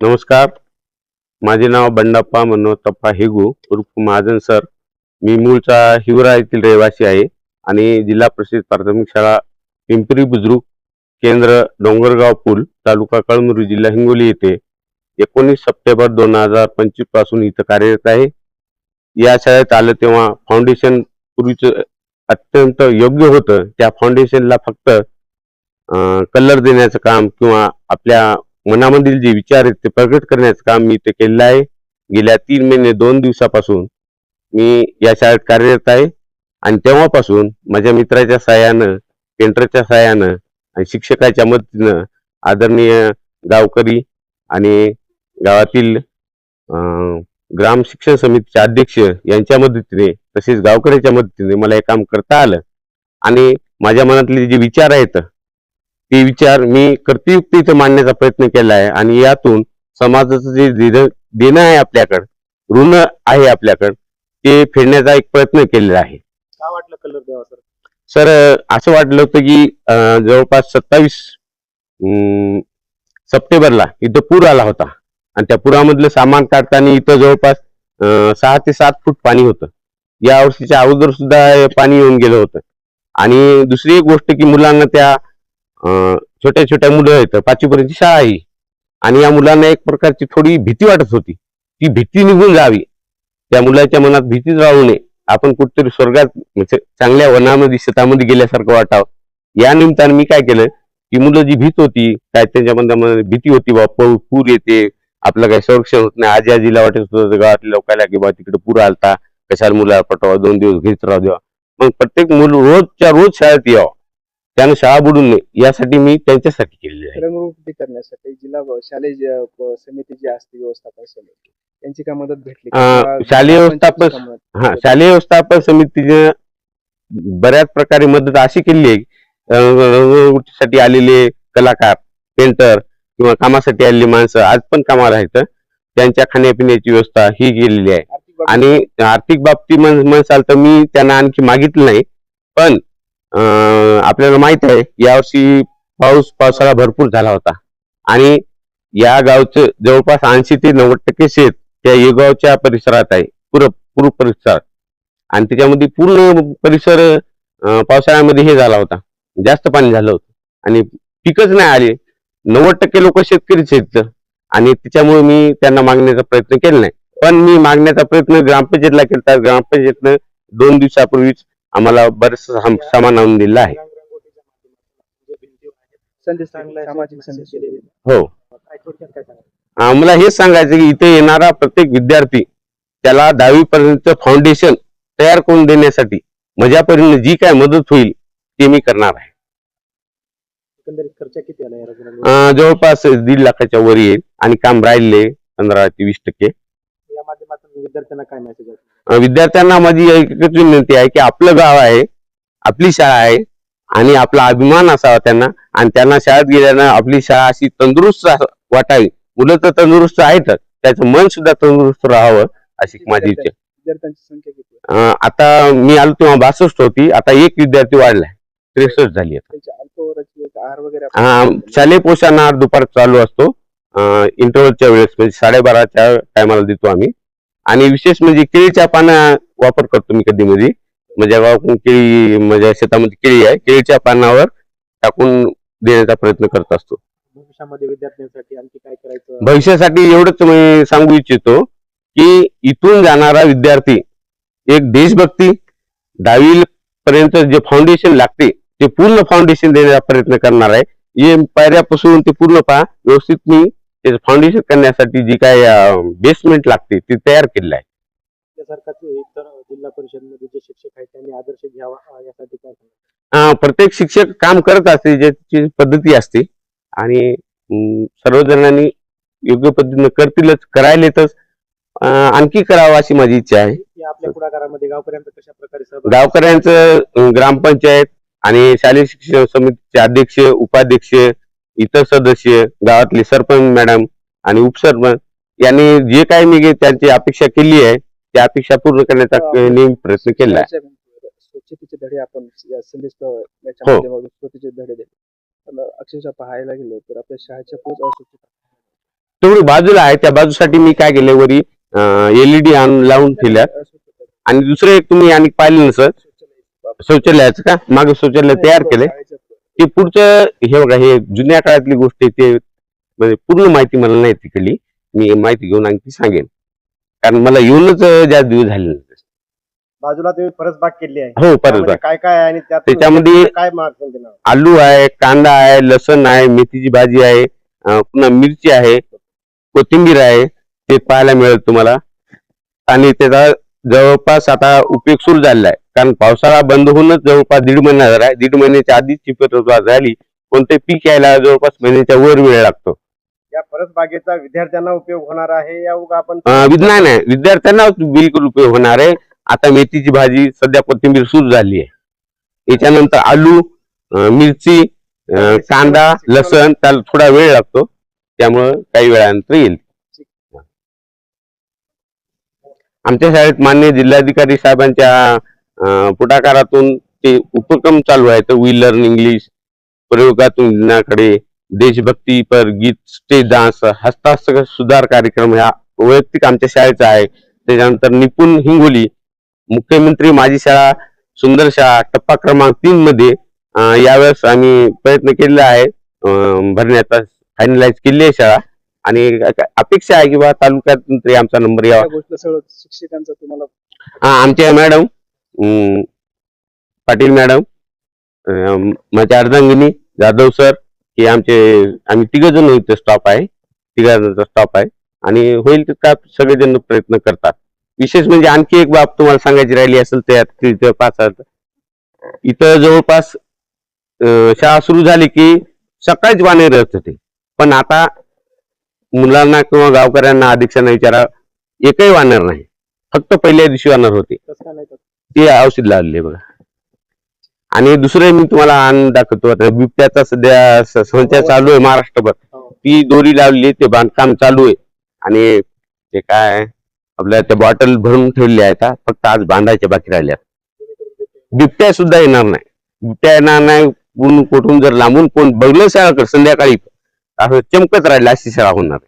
नमस्कार. माझे नाव बंडाप्पा मनोतप्पा हेगू उर्फ महाजन सर. मी मूळचा हिवरा येथील रहिवासी आहे आणि जिल्हा परिषद प्राथमिक शाळा पिंपरी बुद्रुक केंद्र डोंगरगाव पूल तालुका कळमुरी जिल्हा हिंगोली येथे एकोणीस सप्टेंबर दोन हजार पंचवीसपासून इथं कार्यरत आहे. या शाळेत आलं तेव्हा फाउंडेशन पूर्वीचं अत्यंत योग्य होतं. त्या फाउंडेशनला फक्त कलर देण्याचं काम किंवा आपल्या मनामधील जे विचार आहेत ते प्रकट करण्याचं काम मी इथे केलेलं आहे. गेल्या तीन महिने दोन दिवसापासून मी या शाळेत कार्यरत आहे. आणि तेव्हापासून माझ्या मित्राच्या सहाय्यानं पेंटरच्या सहाय्यानं आणि शिक्षकाच्या मदतीनं आदरणीय गावकरी आणि गावातील ग्राम शिक्षण समितीचे अध्यक्ष यांच्या मदतीने तसेच गावकऱ्याच्या मदतीने मला हे काम करता आलं. आणि माझ्या मनातले जे विचार आहेत ते विचार मी कर्तयुक्त इथं मांडण्याचा प्रयत्न केला आहे आणि यातून समाजाचं जे देणं आहे आपल्याकडं ऋण आहे आपल्याकडं ते फेडण्याचा एक प्रयत्न केलेला आहे. काय वाटलं कलर सर सर असं वाटलं होतं की जवळपास सत्तावीस सप्टेंबरला इथं पूर आला होता. आणि त्या पुरामधलं सामान काढताना इथं जवळपास सहा ते सात फूट पाणी होतं. या वर्षीच्या अगोदर सुद्धा पाणी येऊन गेलं होतं. आणि दुसरी एक गोष्ट की मुलांना त्या छोट्या छोट्या मुलं आहेत. पाचवीपर्यंतची शाळा आहे आणि या मुलांना एक प्रकारची थोडी भीती वाटत होती. ती भीती निघून जावी. त्या मुलाच्या मनात भीतीच राहू नये. आपण कुठेतरी स्वर्गात म्हणजे चांगल्या वनामध्ये शेतामध्ये गेल्यासारखं वाटावं. या निमित्तानं मी काय केलं की मुलं जी भीत होती काय त्यांच्या मनामध्ये भीती होती बा पूर येते. आपलं काही संरक्षण होत नाही. आजी आजीला वाटत होतं गावातल्या लोकांना की बा तिकडे पूर आलता. कशाला मुला पटवा दोन दिवस घेत राहू द्यावा मग प्रत्येक मुलं रोजच्या रोज शाळेत यावं. त्यानं शाळा बुडून नये यासाठी मी त्यांच्यासाठी केलेली आहे. रंगरुटी करण्यासाठी जिल्हा शालेय जे, समिती जी असते व्यवस्थापन समिती त्यांची काय मदत भेटली का? अं, किंवा शालेय ग्रामपंचायतीची व्यवस्थापन- मदत? हा शालेय व्यवस्थापन समितीने बऱ्याच प्रकारे मदत अशी केली आहे. अं, रंगवटीसाठी आलेले कलाकार पेंटर किंवा कामासाठी आलेली माणसं आज पण कामाला आहेत. त्यांच्या खाण्यापिण्याची व्यवस्था ही केलेली आहे. आर्थिक आणि आर्थिक बाबतीत म्हण- म्हणसाल तर मी त्यांना आणखी मागितलं नाही. पण आपल्याला माहीत आहे यावर्षी पाऊस पावसाळा भरपूर झाला होता. आणि या गावचं जवळपास ऐंशी ते नव्वद टक्के शेत त्या येगावच्या परिसरात आहे पूर पूर परिसरात आणि त्याच्यामध्ये पूर्ण परिसर पावसाळ्यामध्ये हे झाला होता. जास्त पाणी झालं होतं. आणि पिकच नाही आले. नव्वद टक्के लोक शेतकरीच आहेत आणि त्याच्यामुळे मी त्यांना मागण्याचा प्रयत्न केला नाही. पण मी मागण्याचा प्रयत्न ग्रामपंचायतला केला ग्रामपंचायतनं दोन दिवसापूर्वीच आम्हाला बरेच सामान आणून दिलं आहे संदेश चांगला सामाजिक संदेश दिलेले आहेत. हो काय थोडक्यात काय सांगाल? आम्हाला हेच सांगायचं की इथे येणारा प्रत्येक विद्यार्थी त्याला दहावी पर्यंत फाउंडेशन तयार करून देण्यासाठी माझ्यापर्यंत जी काय मदत होईल ते मी करणार आहे एकंदरीत खर्च किती आला या रंगरंगोटी? अं, जवळपास दीड लाखाच्या वर येईल आणि काम राहिले पंधरा ते वीस टक्के या माध्यमातून विद्यार्थ्यांना काय मेसेज आहे अं, विद्यार्थ्यांना माझी एकच विनंती आहे की आपलं गाव आहे आपली शाळा आहे आणि आपला अभिमान असावा त्यांना आणि त्यांना शाळेत गेल्यानं आपली शाळा अशी तंदुरुस्त वाटावी. मुलं तर तंदुरुस्त आहेत त्याचं मन सुद्धा तंदुरुस्त राहावं अशी माझी इच्छा. आता मी आलो तेव्हा बासष्ट होती आता एक विद्यार्थी वाढलाय त्रेसष्ट झाली अं, शालेय पोषण आहार दुपार चालू असतो. इंटरव्हलच्या वेळेस म्हणजे साडेबाराच्या टायमाला देतो आम्ही. आणि विशेष म्हणजे केळीच्या पाना वापर करतो मी कधी मध्ये माझ्या गावातून केळी माझ्या शेतामध्ये केळी आहे. केळीच्या पानावर टाकून देण्याचा प्रयत्न करत असतो. भविष्यामध्ये विद्यार्थ्यांसाठी आणखी काय करायचं? भविष्यासाठी एवढंच मी सांगू इच्छितो की इथून जाणारा विद्यार्थी एक देशभक्ती दहावी पर्यंत जे फाउंडेशन लागते ते पूर्ण फाउंडेशन देण्याचा प्रयत्न करणार आहे. हे पायऱ्यापासून ते पूर्ण पहा व्यवस्थित मी त्याचं फाउंडेशन करण्यासाठी जी काय बेसमेंट लागते ती तयार केलेलं आहे. जिल्हा परिषदमध्ये जे शिक्षक आहेत त्यांनी आदर्श घ्यावा यासाठी काय प्रत्येक शिक्षक काम करत असते ज्याची पद्धती असते. आणि सर्वजणांनी योग्य पद्धतीनं करतीलच करायलेतच. आणखी करावं अशी माझी इच्छा आहे. आपल्या पुढाकारामध्ये गावकऱ्यांचा कशा प्रकारे गावकऱ्यांचं ग्रामपंचायत आणि शालेय शिक्षण समितीचे अध्यक्ष उपाध्यक्ष इतर सदस्य गावातले सरपंच मॅडम आणि उपसरपंच यांनी जे काही मी त्यांची अपेक्षा केली आहे त्या अपेक्षा पूर्ण करण्याचा अं, नेहमी प्रयत्न केला आहे. शाळेच्या स्वच्छतेचे धडे आपण या संदेश प- याच्या हो. माध्यमातून स्वच्छतेचे धडे दिले. पण अक्षरशः पाहायला गेलो तर आपल्या शाळेच्या पोच अस्वच्छता तेवढी बाजूला आहे त्या बाजूसाठी मी काय केलं वरी एलईडी आणून लावून ठेवल्या. आणि दुसरं एक तुम्ही आणि पाहिलं ना सर? शौचालयाचं का? मागे शौचालय तयार केले ते पुढचं हे बघा हे जुन्या काळातली गोष्ट आहे ते म्हणजे पूर्ण माहिती मला नाही तिकडली. मी माहिती घेऊन आणखी सांगेन. कारण मला येऊनच जास्त दिवस झाले नाही. बाजूला तुम्ही परसबाग केली आहे. हो परत त्यामध्ये काय काय आहे आणि त्यात त्याच्यामध्ये काय मार्गदर्शन आलू आहे कांदा आहे लसण आहे मेथीची भाजी आहे पुन्हा मिरची आहे कोथिंबीर आहे ते पाहायला मिळेल तुम्हाला. आणि त्याचा जवळपास आता उपयोग सुरू झालेला आहे. कारण पावसाळा बंद होऊनच जवळपास दीड महिना झाला आहे. दीड महिन्याच्या आधीच ची सुरुवात झाली. कोणते पीक यायला जवळपास महिन्याच्या वर वेळ लागतो. या परसबागेचा विद्यार्थ्यांना उपयोग होणार आहे? या उगा आपण विज्ञान आहे विद्यार्थ्यांना बिलकुल उपयोग होणार आहे. आता मेथीची भाजी सध्या कोथिंबीर सुरू झाली आहे. याच्यानंतर आलू मिरची कांदा लसण त्याला थोडा वेळ लागतो. त्यामुळं काही वेळानंतर येईल. आमच्या शाळेत मान्य जिल्हाधिकारी साहेबांच्या पुढाकारातून ते उपक्रम चालू आहेत वी लर्न इंग्लिश प्रयोगातून ज्ञानाकडे देशभक्ती पर गीत स्टेज डान्स हस्ताक्षर सुधार कार्यक्रम ह्या वैयक्तिक आमच्या शाळेचा आहे. त्याच्यानंतर निपुण हिंगोली मुख्यमंत्री माझी शाळा सुंदर शाळा टप्पा क्रमांक तीन मध्ये यावेळेस आम्ही प्रयत्न केलेला आहे. भरण्याचा फायनलाइज केली आहे शाळा. आणि अपेक्षा आहे की बा तालुक्यात तरी आमचा नंबर यावा. या गोष्ट सगळं शिक्षकांचा तुम्हाला हा आमच्या मॅडम पाटील मॅडम अं, माझ्या अर्धांगिनी जाधव सर हे आमचे आम्ही तिघजण इथे स्टॉप आहे. तिघा स्टॉप आहे. आणि होईल तितका सगळेजण प्रयत्न करतात. विशेष म्हणजे आणखी एक बाब तुम्हाला सांगायची राहिली असेल त्यात की पाच इथं जवळपास शाळा सुरू झाली की सकाळीच वाणे रचत होते. पण आता मुलांना किंवा गावकऱ्यांना अधीक्षांना विचारा एकही वानर नाही. फक्त पहिल्या दिवशी वानर होते. ती ते औषध लावले बघा. आणि दुसरं मी तुम्हाला आनंद दाखवतो. आता बिबट्याचा सध्या संचार चालू आहे महाराष्ट्रभर. ती दोरी लावली ते बांधकाम चालू आहे. आणि ते काय आपल्या त्या बॉटल भरून ठेवल्या आहेत फक्त आज बांधायच्या बाकी राहिल्या. बिबट्या सुद्धा येणार नाही. बिबट्या येणार नाही पूर्ण कुठून जर लांबून कोण बघलं शाळा कर संध्याकाळी. असं चमकत राहिलं अशी शाळा होणार